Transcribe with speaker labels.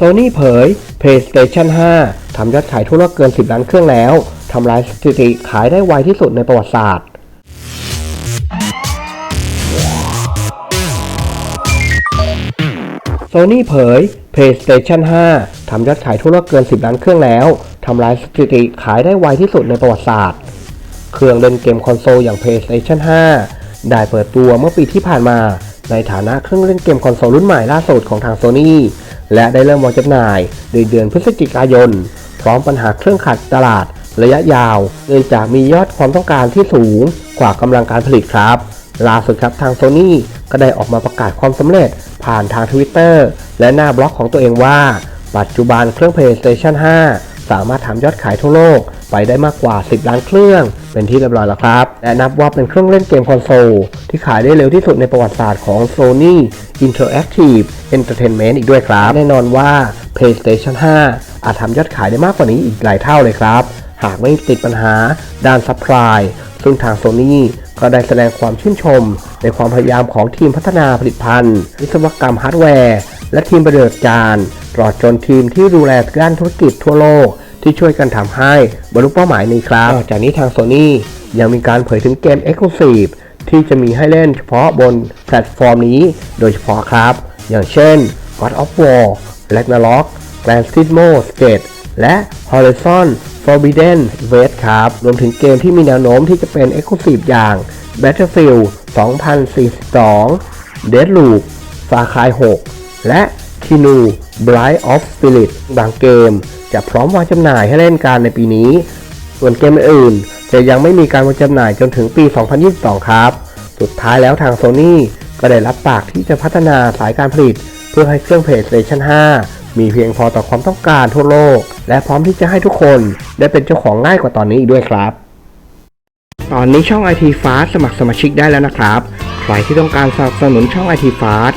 Speaker 1: Sony เผย PlayStation 5 ทำยอดขายทั่วโลกเกิน 10 ล้านเครื่องแล้ว ทำลายสถิติขายได้ไวที่สุดในประวัติศาสตร์ Sony เผย PlayStation 5 ทำยอดขายทั่วโลกเกิน 10 ล้านเครื่องแล้ว ทำลายสถิติขายได้ไวที่สุดในประวัติศาสตร์ เครื่องเล่นเกมคอนโซลอย่าง PlayStation 5 ได้เปิดตัวเมื่อปีที่ผ่านมา ในฐานะเครื่องเล่นเกมคอนโซลรุ่นใหม่ล่าสุดของทาง Sony และได้เริ่มวางจำหน่ายในเดือนพฤศจิกายน พร้อมปัญหาเครื่องขัดตลาดระยะยาวเนื่องจากมียอดความต้องการที่สูงกว่ากำลังการผลิตครับล่าสุดครับทาง Sony ก็ได้ออกมาประกาศความสำเร็จผ่านทาง Twitter และหน้าบล็อกของตัวเองว่า ปัจจุบันเครื่อง PlayStation 5 สามารถทำยอดขายทั่วโลกไปได้มากกว่า 10 ล้านเครื่อง เป็นที่เรียบร้อยแล้วครับ และนับว่าเป็นเครื่องเล่นเกมคอนโซล ที่ขายได้เร็วที่สุดในประวัติศาสตร์ของ Sony Interactive Entertainment อีกด้วยครับ แน่นอนว่า PlayStation 5 อาจทำยอดขายได้มากกว่านี้อีกหลายเท่าเลยครับ หากไม่ติดปัญหาด้านซัพพลายซึ่งทาง Sony ก็ได้แสดงความชื่นชม ในความพยายามของทีมพัฒนาผลิตภัณฑ์ วิศวกรรมฮาร์ดแวร์ และทีมบริหารการตลอดจนทีมที่ดูแลด้านธุรกิจทั่วโลก ที่ช่วยกันทำให้บรรลุเป้าหมายนี้ครับนอกจากนี้ทาง Sony ยังมีการเผยถึงเกม Exclusive ที่จะมีให้เล่นเฉพาะบนแพลตฟอร์มนี้โดยเฉพาะครับ อย่างเช่น God of War Ragnarok Grand Turismo 7และ Horizon Forbidden West ครับ รวมถึงเกมที่มีแนวโน้มที่จะเป็น Exclusive อย่าง Battlefield 2042 Deathloop Far Cry 6 และ Kinu Bright of Spirit บางเกม จะพร้อมวางจำหน่ายให้เล่นกันในปีนี้ ส่วนเกมอื่นจะยังไม่มีการวางจำหน่ายจนถึงปี 2022 ครับ สุดท้ายแล้วทาง Sony ก็ได้รับปากที่จะพัฒนาสายการผลิต เพื่อให้เครื่อง PlayStation 5 มีเพียงพอต่อความต้องการทั่วโลก และพร้อมที่จะให้ทุกคนได้เป็นเจ้าของง่ายกว่าตอนนี้อีกด้วยครับ ตอนนี้ช่อง IT Fast สมัครสมาชิกได้แล้วนะครับ ใครที่ต้องการสนับสนุนช่อง IT Fast